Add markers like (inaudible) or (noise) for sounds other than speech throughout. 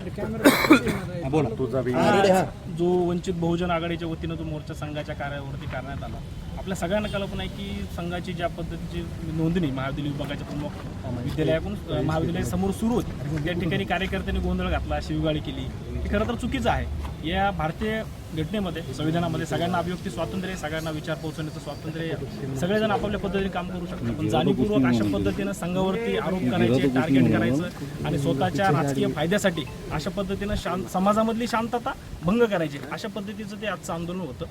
(coughs) बोला. तुझा जो वंचित बहुजन आघाडीच्या वतीनं जो मोर्चा संघाच्या कार्यावरती करण्यात आला आपल्या सगळ्यांना कल्पना आहे की संघाची ज्या पद्धतीची नोंदणी महाविद्यालय विभागाच्या प्रमुख विद्यालयाकडून महाविद्यालयासमोर सुरू होती. त्या ठिकाणी कार्यकर्त्यांनी गोंधळ घातला शिवगाळी केली. खरं तर चुकीचं आहे. या भारतीय घटनेमध्ये संविधानामध्ये सगळ्यांना अभिव्यक्ती स्वातंत्र्य सगळ्यांना विचार पोहोचवण्याचं स्वातंत्र्य सगळेजण आपापल्या पद्धतीने काम करू शकतात. पण जाणीवपूर्वक अशा पद्धतीनं संघावरती आरोप करायचे टार्गेट करायचं आणि स्वतःच्या राजकीय फायद्यासाठी अशा पद्धतीनं शांत समाजामधली शांतता भंग करायची. अशा पद्धतीचं ते आजचं आंदोलन होतं.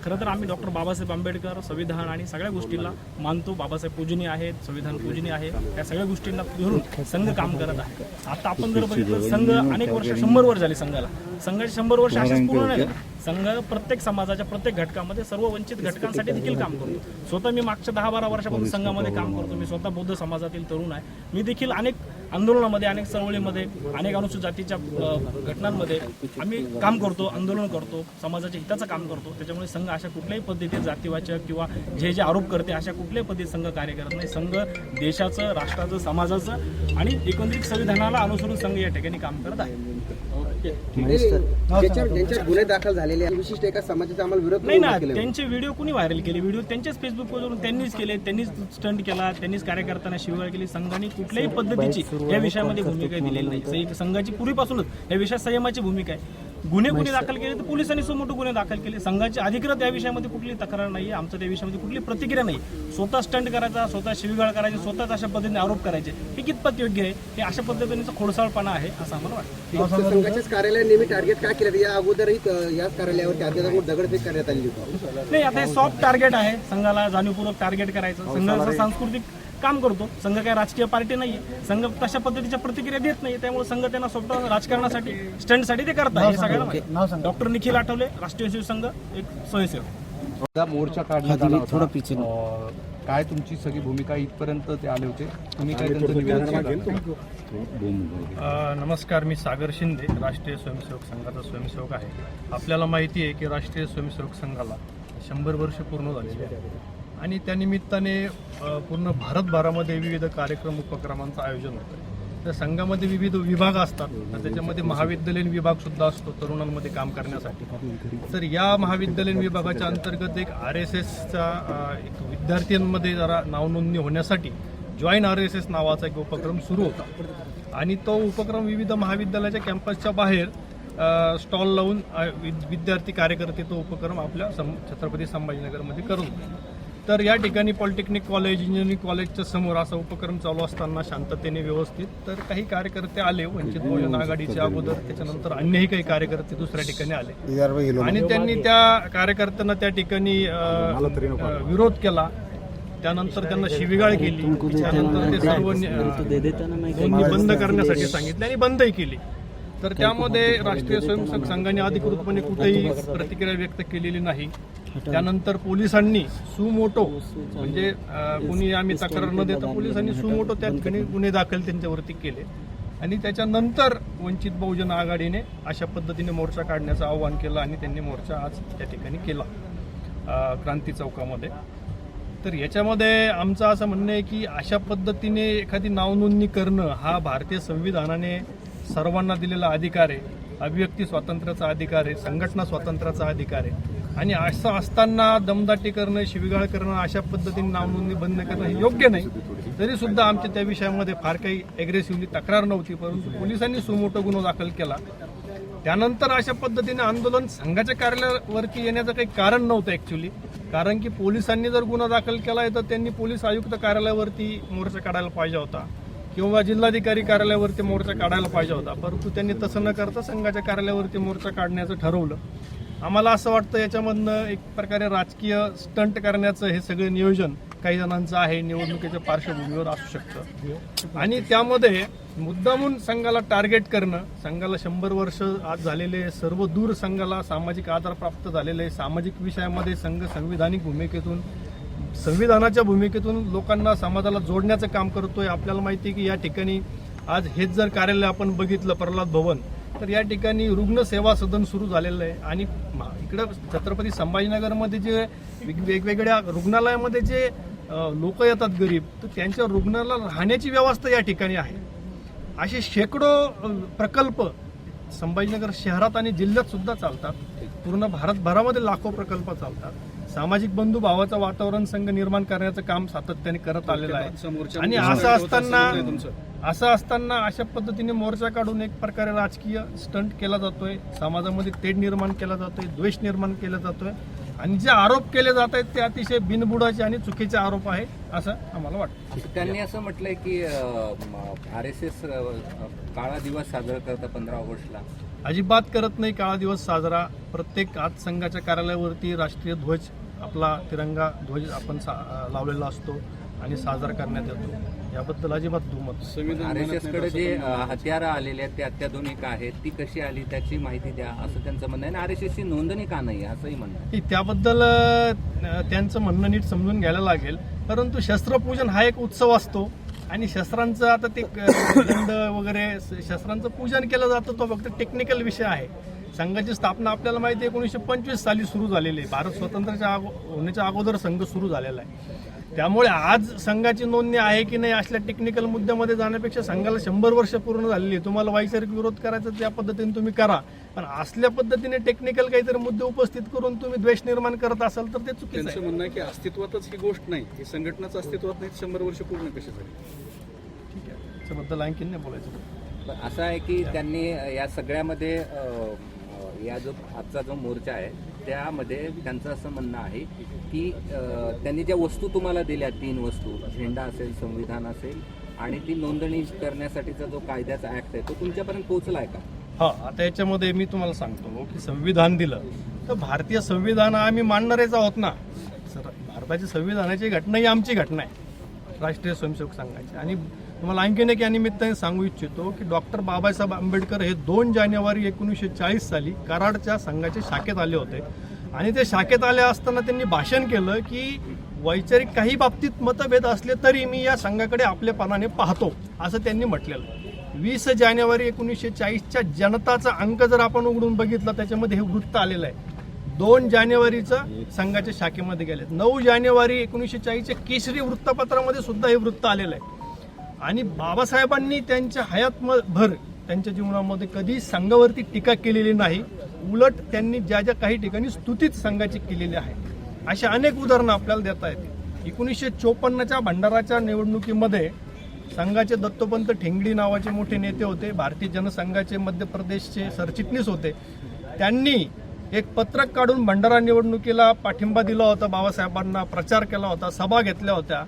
खरं तर आम्ही डॉक्टर बाबासाहेब आंबेडकर संविधान आणि सगळ्या गोष्टींना मानतो. बाबासाहेब पूजनीय आहेत संविधान पूजनीय आहे. या सगळ्या गोष्टींना धरून संघ काम करत आहे. आता आपण जर बघितलं संघ अनेक वर्ष शंभर वर्ष झाली संघाला. संघाचे शंभर वर्ष असेच पूर्ण नाही. संघ प्रत्येक समाजाच्या प्रत्येक घटकामध्ये सर्व वंचित घटकांसाठी देखील काम करतो. स्वतः मी मागच्या दहा बारा वर्षापासून संघामध्ये काम करतो. मी स्वतः बौद्ध समाजातील तरुण आहे. मी देखील अनेक आंदोलनामध्ये अनेक चळवळीमध्ये अनेक अनुसूचित जातीच्या घटनांमध्ये आम्ही काम करतो आंदोलन करतो समाजाच्या हिताचं काम करतो. त्याच्यामुळे संघ अशा कुठल्याही पद्धतीत जातीवाचक किंवा जे जे आरोप करते अशा कुठल्याही पद्धतीत संघ कार्य करत नाही. संघ देशाचं राष्ट्राचं समाजाचं आणि एकंदरीत संविधानाला अनुसरून संघ या ठिकाणी काम करत आहे. ज्याच्या ज्यांच्या गुन्हे दाखल झालेले आहेत, विशिष्ट एका समाजाचा आम्हाला विरोध नाही ना. त्यांचे व्हिडिओ कुणी व्हायरल केले? व्हिडिओ त्यांच्याच फेसबुकवरून त्यांनीच केले त्यांनीच स्टंट केला त्यांनीच कार्यकर्त्यांना शिवाय केली. संघाने कुठल्याही पद्धतीची या विषयामध्ये भूमिका दिलेली नाही. संघाची पूर्वीपासूनच या विषयात संयमाची भूमिका आहे. गुन्हे कुणी दाखल केले? तर पोलिसांनी सुमोटो गुन्हे दाखल केले. संघाची अधिकृत या विषयामध्ये कुठली तक्रार नाही. आमचं त्या विषयामध्ये कुठली प्रतिक्रिया नाही. स्वतः स्टंट करायचा स्वतः शिवीगाळ करायची स्वतःच अशा पद्धतीने आरोप करायचे. हे कितपत योग्य आहे? हे अशा पद्धतीचा खोडसाळपणा आहे असं आम्हाला वाटतं. संघाच्याच कार्यालय नेहमी टार्गेट काय केलं या अगोदरही याच कार्यालयावरती अद्याप दगडफेक करण्यात आलेली होती. नाही आता हे सॉफ्ट टार्गेट आहे. संघाला जाणीवपूर्वक टार्गेट करायचं. संघ असं सांस्कृतिक काम करतो. संघ काही राजकीय पार्टी नाही संघ तशा पद्धतीच्या प्रतिक्रिया देत नाही त्यामुळे संघ त्यांना स्वतः राजकारणासाठी स्टंटसाठी ते करतात हे माहिती. डॉक्टर निखिल आठवले राष्ट्रीय शिवसंघ एक स्वयंसेवक. मोर्चा आला होता. अं, काय तुमची सगळी भूमिका इथपर्यंत ते आले होते? तुम्ही काय नमस्कार मी सागर शिंदे राष्ट्रीय स्वयंसेवक संघाचा स्वयंसेवक आहे. आपल्याला माहिती आहे की राष्ट्रीय स्वयंसेवक संघाला शंभर वर्ष पूर्ण झालेली आहे आणि त्यानिमित्ताने पूर्ण भारतभरामध्ये विविध कार्यक्रम उपक्रमांचं आयोजन होतं. त्या संघामध्ये विविध विभाग असतात. त्याच्यामध्ये महाविद्यालयीन विभाग सुद्धा असतो तरुणांमध्ये काम करण्यासाठी. तर या महाविद्यालयीन विभागाच्या अंतर्गत एक आर एस एसचा एक विद्यार्थ्यांमध्ये जरा नावनोंदणी होण्यासाठी जॉईन आर एस एस नावाचा एक उपक्रम सुरू होता. आणि तो उपक्रम विविध महाविद्यालयाच्या कॅम्पसच्या बाहेर स्टॉल लावून विद- विद्यार्थी कार्यकर्ते तो उपक्रम आपल्या सं छत्रपती संभाजीनगरमध्ये करून. तर या ठिकाणी पॉलिटेक्निक कॉलेज इंजिनिअरिंग कॉलेजच्या समोर असा उपक्रम चालू असताना शांततेने व्यवस्थित तर काही कार्यकर्ते आले वंचित बहुजन आघाडीच्या अगोदर त्याच्यानंतर अन्यही काही कार्यकर्ते दुसऱ्या ठिकाणी आले. आणि त्यांनी त्या कार्यकर्त्यांना त्या ठिकाणी विरोध केला. त्यानंतर त्यांना शिवीगाळ केली. त्यानंतर ते सर्व बंद करण्यासाठी सांगितले आणि बंदही केली. तर त्यामध्ये राष्ट्रीय स्वयंसेवक संघाने अधिकृतपणे कुठेही प्रतिक्रिया व्यक्त केलेली नाही. त्यानंतर पोलिसांनी सुमोटो म्हणजे कोणी कुणी आम्ही तक्रार न देता पोलिसांनी सुमोटो त्या ठिकाणी गुन्हे दाखल त्यांच्यावरती केले. आणि त्याच्यानंतर वंचित बहुजन आघाडीने अशा पद्धतीने मोर्चा काढण्याचं आवाहन केलं आणि त्यांनी मोर्चा आज त्या ठिकाणी केला क्रांती चौकामध्ये. तर याच्यामध्ये आमचं असं म्हणणं आहे की अशा पद्धतीने एखादी नावनोंदणी करणं हा भारतीय संविधानाने सर्वांना दिलेला अधिकार आहे. अभिव्यक्ती स्वातंत्र्याचा अधिकार आहे. संघटना स्वातंत्र्याचा अधिकार आहे. आणि असं असताना दमदाटी करणं शिवीगाळ करणं अशा पद्धतीने नावनोंदणी बंद करणं हे योग्य नाही. तरी सुद्धा आमच्या त्या विषयामध्ये फार काही अग्रेसिव्हली तक्रार नव्हती परंतु पोलिसांनी सुमोटो गुन्हा दाखल केला. त्यानंतर अशा पद्धतीने आंदोलन संघाच्या कार्यालयावरती येण्याचं काही कारण नव्हतं ऍक्च्युली कारण की पोलिसांनी जर गुन्हा दाखल केला आहे तर त्यांनी पोलीस आयुक्त कार्यालयावरती मोर्चा काढायला पाहिजे होता. किंवा जिल्हाधिकारी कार्यालयावरती मोर्चा काढायला पाहिजे होता. परंतु त्यांनी तसं न करता संघाच्या कार्यालयावरती मोर्चा काढण्याचं ठरवलं. आम्हाला असं वाटतं याच्यामधनं एक प्रकारे राजकीय स्टंट करण्याचं हे सगळं नियोजन काही जणांचं आहे निवडणुकीच्या पार्श्वभूमीवर असू शकतं. आणि त्यामध्ये मुद्दामून संघाला टार्गेट करणं संघाला शंभर वर्ष आज झालेले सर्व दूर संघाला सामाजिक आधार प्राप्त झालेले सामाजिक विषयामध्ये संघ संविधानिक भूमिकेतून संविधानाच्या भूमिकेतून लोकांना समाजाला जोडण्याचं काम करतोय आपल्याला माहिती आहे की या ठिकाणी आज हेच जर कार्यालय आपण बघितलं प्रल्हाद भवन तर या ठिकाणी रुग्ण सेवा सदन सुरू झालेलं आहे. आणि इकडं छत्रपती संभाजीनगरमध्ये जे वेग- वेगवेगळ्या रुग्णालयामध्ये जे लोक येतात गरीब तर त्यांच्या रुग्णाला राहण्याची व्यवस्था या ठिकाणी आहे. असे शेकडो प्रकल्प संभाजीनगर शहरात आणि जिल्ह्यात सुद्धा चालतात. पूर्ण भारतभरामध्ये लाखो प्रकल्प चालतात. सामाजिक बंधू भावाचं वातावरण संघ निर्माण करण्याचं काम सातत्याने करत आलेलं आहे. आणि असं असताना असं असताना अशा पद्धतीने मोर्चा काढून एक प्रकारे राजकीय स्टंट केला जातोय. समाजामध्ये तेढ निर्माण केला जातोय द्वेष निर्माण केला जातोय. आणि जे आरोप केले जात आहेत ते अतिशय बिनबुडाचे आणि चुकीचे आरोप आहे असं आम्हाला वाटतं. त्यांनी असं म्हटलंय की आर एस एस काळा दिवस साजरा करता पंधरा ऑगस्टला. अजिबात करत नाही काळा दिवस साजरा. प्रत्येक आज संघाच्या कार्यालयावरती राष्ट्रीय ध्वज आपला तिरंगा ध्वज आपण सा- लावलेला असतो आणि साजरा करण्यात येतो. याबद्दल अजिबात दुमत आर एस एसकडे जे हत्यारं आलेले आहेत ते अत्याधुनिक आहेत ती कशी आली त्याची माहिती द्या असं त्यांचं म्हणणं आहे. आणि आर एस एसची नोंदणी का नाही असंही म्हणणं त्याबद्दल त्यांचं म्हणणं नीट समजून घ्यायला लागेल. परंतु शस्त्रपूजन हा एक उत्सव असतो आणि शस्त्रांचं आता ते वगैरे शस्त्रांचं पूजन केलं जातं तो फक्त टेक्निकल विषय आहे. संघाची स्थापना आपल्याला माहिती आहे एकोणीसशे पंचवीस साली सुरू झालेली आहे. भारत स्वतंत्राच्या अगो होण्याच्या अगोदर संघ सुरू झालेला आहे. त्यामुळे आज संघाची नोंदणी आहे की नाही असल्या टेक्निकल मुद्द्यामध्ये जाण्यापेक्षा संघाला शंभर वर्ष पूर्ण झालेली आहे. तुम्हाला वैचारिक विरोध करायचा त्या पद्धतीने तुम्ही करा. पण असल्या पद्धतीने टेक्निकल काहीतरी मुद्दे उपस्थित करून तुम्ही द्वेष निर्माण करत असाल तर ते चुकीचं आहे. म्हणणं आहे की अस्तित्वातच ही गोष्ट नाही. ही संघटनाच अस्तित्वात नाही शंभर वर्ष पूर्ण कशी झाली? ठीक आहे. त्याच्याबद्दल आणखीन नाही बोलायचं. पण असं आहे की त्यांनी या सगळ्यामध्ये या जो आजचा जो मोर्चा आहे त्यामध्ये त्यांचं असं म्हणणं आहे की त्यांनी ज्या वस्तू तुम्हाला दिल्या तीन वस्तू झेंडा असेल संविधान असेल आणि ती नोंदणी करण्यासाठीचा जो कायद्याचा ऍक्ट आहे तो तुमच्यापर्यंत पोहोचलाय का? हा आता याच्यामध्ये मी तुम्हाला सांगतो की संविधान दिलं तर भारतीय संविधान आम्ही मानणारेच आहोत ना. सर भारताची संविधानाची घटना ही आमची घटना आहे. राष्ट्रीय स्वयंसेवक संघाचे. आणि तुम्हाला आणखीन एक या निमित्ताने सांगू इच्छितो की डॉक्टर बाबासाहेब आंबेडकर हे दोन जानेवारी एकोणीसशे चाळीस साली कराडच्या संघाच्या शाखेत आले होते. आणि ते शाखेत आले असताना त्यांनी भाषण केलं की वैचारिक काही बाबतीत मतभेद असले तरी मी या संघाकडे आपल्यापणाने पाहतो असं त्यांनी म्हटलेलं. वीस जानेवारी एकोणीसशे चाळीसच्या जनताचा अंक जर आपण उघडून बघितला त्याच्यामध्ये हे वृत्त आलेलं आहे. दोन जानेवारीचं संघाच्या शाखेमध्ये गेले नऊ जानेवारी एकोणीसशे चाळीसच्या केसरी वृत्तपत्रामध्ये सुद्धा हे वृत्त आलेलं आहे. आणि बाबासाहेबांनी त्यांच्या हयात भर त्यांच्या जीवनामध्ये कधी संघावरती टीका केलेली नाही उलट त्यांनी ज्या ज्या काही ठिकाणी स्तुतीत संघाची केलेली आहे अशा अनेक उदाहरणं आपल्याला देता येतील. एकोणीसशे चोपन्नच्या भंडाराच्या निवडणुकीमध्ये संघाचे दत्तोपंत ठेंगडी नावाचे मोठे नेते होते भारतीय जनसंघाचे मध्य प्रदेशचे सरचिटणीस होते. त्यांनी एक पत्रक काढून भंडारा निवडणुकीला पाठिंबा दिला होता बाबासाहेबांना प्रचार केला होता सभा घेतल्या होत्या.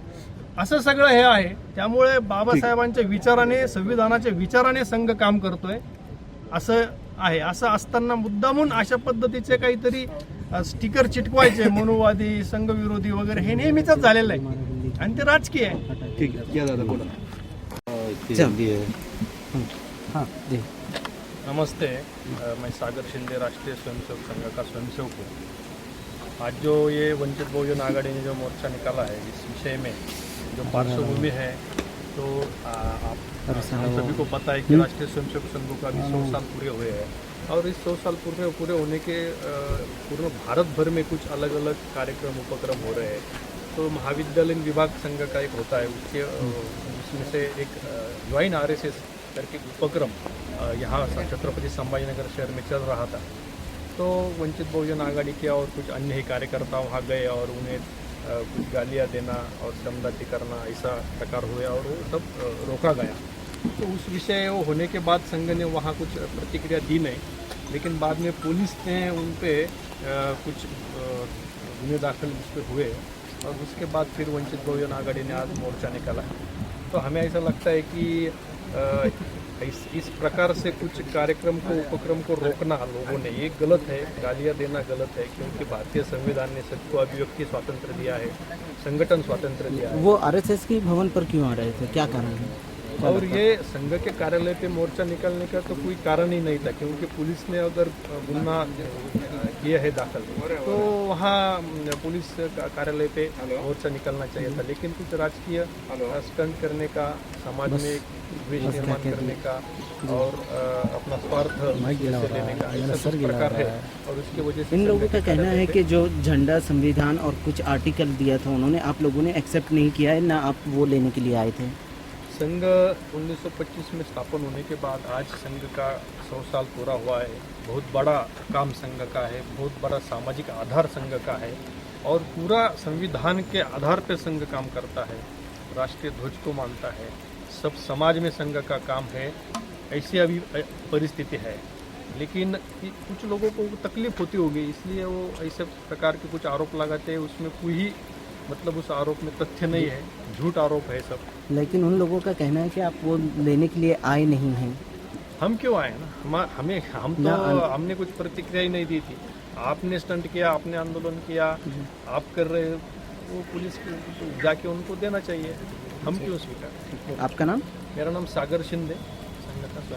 असं सगळं हे आहे. त्यामुळे बाबासाहेबांच्या विचाराने संविधानाच्या विचाराने संघ काम करतोय. असं आहे. असं असताना मुद्दामून अशा पद्धतीचे काहीतरी स्टिकर चिटकवायचे (laughs) मनोवादी संघविरोधी वगैरे हे नेहमीच झालेलं आहे. आणि ते राजकीय आहे. ठीक आहे. या दादा बोला. नमस्ते। मैं सागर शिंदे राष्ट्रीय स्वयंसेवक संघ का स्वयंसेवक हूँ। आज जो ये वंचित बहुजन आघाड़ी ने जो मोर्चा निकाला है इस विषय में जो पार्श्वभूमि है तो आ, आप सभी को पता है कि राष्ट्रीय स्वयंसेवक संघों का अभी सौ साल पूरे हुए हैं। और इस सौ साल पूरे पूरे होने के पूर्ण भारत भर में कुछ अलग अलग कार्यक्रम उपक्रम हो रहे हैं। तो महाविद्यालयीन विभाग संघ का एक होता है उसके उसमें से एक ज्वाइन आर करके उपक्रम यहाँ छत्रपति संभाजीनगर शहर में चल रहा था. तो वंचित बहुजन आघाड़ी के और कुछ अन्य ही कार्यकर्ता वहाँ गए और उन्हें कुछ गालियाँ देना और समदाती करना ऐसा प्रकार हुआ और वो सब रोका गया. तो उस विषय होने के बाद संघ ने वहाँ कुछ प्रतिक्रिया दी नहीं, लेकिन बाद में पुलिस ने उन पर कुछ गुने दाखिल उस पर हुए और उसके बाद फिर वंचित बहुजन आघाड़ी ने आज मोर्चा निकाला. तो हमें ऐसा लगता है कि इस इस प्रकार से कुछ कार्यक्रम को, उपक्रम को रोकना लोगों ने, ये गलत है, गालियाँ देना गलत है, क्योंकि भारतीय संविधान ने सबको अभिव्यक्ति स्वतंत्र दिया है, संगठन स्वतंत्र दिया है। वो आरएसएस के भवन पर क्यों आ रहे थे? क्या कारण है? और ये संघ के कार्यालय पे मोर्चा निकालने का तो कोई कारण ही नहीं था क्योंकि पुलिस ने अगर गुना किया है दाखिल तो वहाँ पुलिस का कार्यालय पे मोर्चा निकलना चाहिए था। लेकिन कुछ राजकीय स्टंट करने का समाज में एक द्वेष निर्माण करने का और अपना स्वार्थ लेने का ऐसा प्रकार है। और उसकी वजह से इन लोगों का कहना है कि जो झंडा संविधान और कुछ आर्टिकल दिया था उन्होंने आप लोगों ने एक्सेप्ट नहीं किया है ना आप वो लेने के लिए आए थे। संघ 1925 में स्थापन होने के बाद आज संघ का सौ साल पूरा हुआ है। बहुत बड़ा काम संघ का है, बहुत बड़ा सामाजिक आधार संघ का है और पूरा संविधान के आधार पर संघ काम करता है, राष्ट्रीय ध्वज को मानता है। सब समाज में संघ का काम है, ऐसी अभी परिस्थिति है। लेकिन कुछ लोगों को तकलीफ़ होती होगी, इसलिए वो ऐसे प्रकार के कुछ आरोप लगाते हैं, उसमें कोई मतलब उस आरोप में तथ्य नहीं है झूठ आरोप है सब। लेकिन उन लोगों का कहना है कि आप वो लेने के लिए आए नहीं हैं। हम क्यों आए ना? हम हमें हम तो हमने कुछ प्रतिक्रिया ही नहीं दी थी। आपने स्टंट किया आपने आंदोलन किया आप कर रहे हो, वो पुलिस को जाके उनको देना चाहिए। हम क्यों स्वीकार? आपका नाम? मेरा नाम सागर शिंदे संगठन